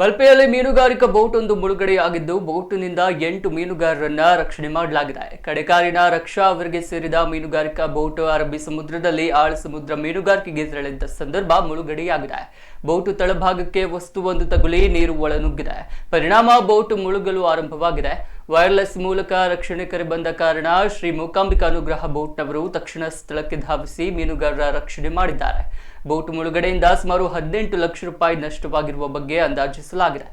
ಮಲ್ಪೆಯಲ್ಲಿ ಮೀನುಗಾರಿಕಾ ಬೋಟ್ ಒಂದು ಮುಳುಗಡೆಯಾಗಿದ್ದು, ಬೋಟಿನಿಂದ ಎಂಟು ಮೀನುಗಾರರನ್ನ ರಕ್ಷಣೆ ಮಾಡಲಾಗಿದೆ. ಕಡೆಕಾರಿನ ರಕ್ಷಾ ಅವರಿಗೆ ಸೇರಿದ ಮೀನುಗಾರಿಕಾ ಬೋಟ್ ಅರಬ್ಬಿ ಸಮುದ್ರದಲ್ಲಿ ಆಳ ಸಮುದ್ರ ಮೀನುಗಾರಿಕೆಗೆ ತೆರಳಿದ್ದ ಸಂದರ್ಭ ಮುಳುಗಡೆಯಾಗಿದೆ. ಬೋಟ್ ತಳಭಾಗಕ್ಕೆ ವಸ್ತುವೊಂದು ತಗುಲಿ ನೀರು ಒಳನುಗ್ಗಿದೆ. ಪರಿಣಾಮ ಬೋಟ್ ಮುಳುಗಲು ಆರಂಭವಾಗಿದೆ. ವೈರ್ಲೆಸ್ ಮೂಲಕ ರಕ್ಷಣೆ ಕರೆ ಬಂದ ಕಾರಣ ಶ್ರೀ ಮೂಕಾಂಬಿಕಾ ಅನುಗ್ರಹ ಬೋಟ್ನವರು ತಕ್ಷಣ ಸ್ಥಳಕ್ಕೆ ಧಾವಿಸಿ ಮೀನುಗಾರರ ರಕ್ಷಣೆ ಮಾಡಿದ್ದಾರೆ. ಬೋಟ್ ಮುಳುಗಡೆಯಿಂದ ಸುಮಾರು ಹದಿನೆಂಟು ಲಕ್ಷ ರೂಪಾಯಿ ನಷ್ಟವಾಗಿರುವ ಬಗ್ಗೆ ಅಂದಾಜಿಸಲಾಗಿದೆ.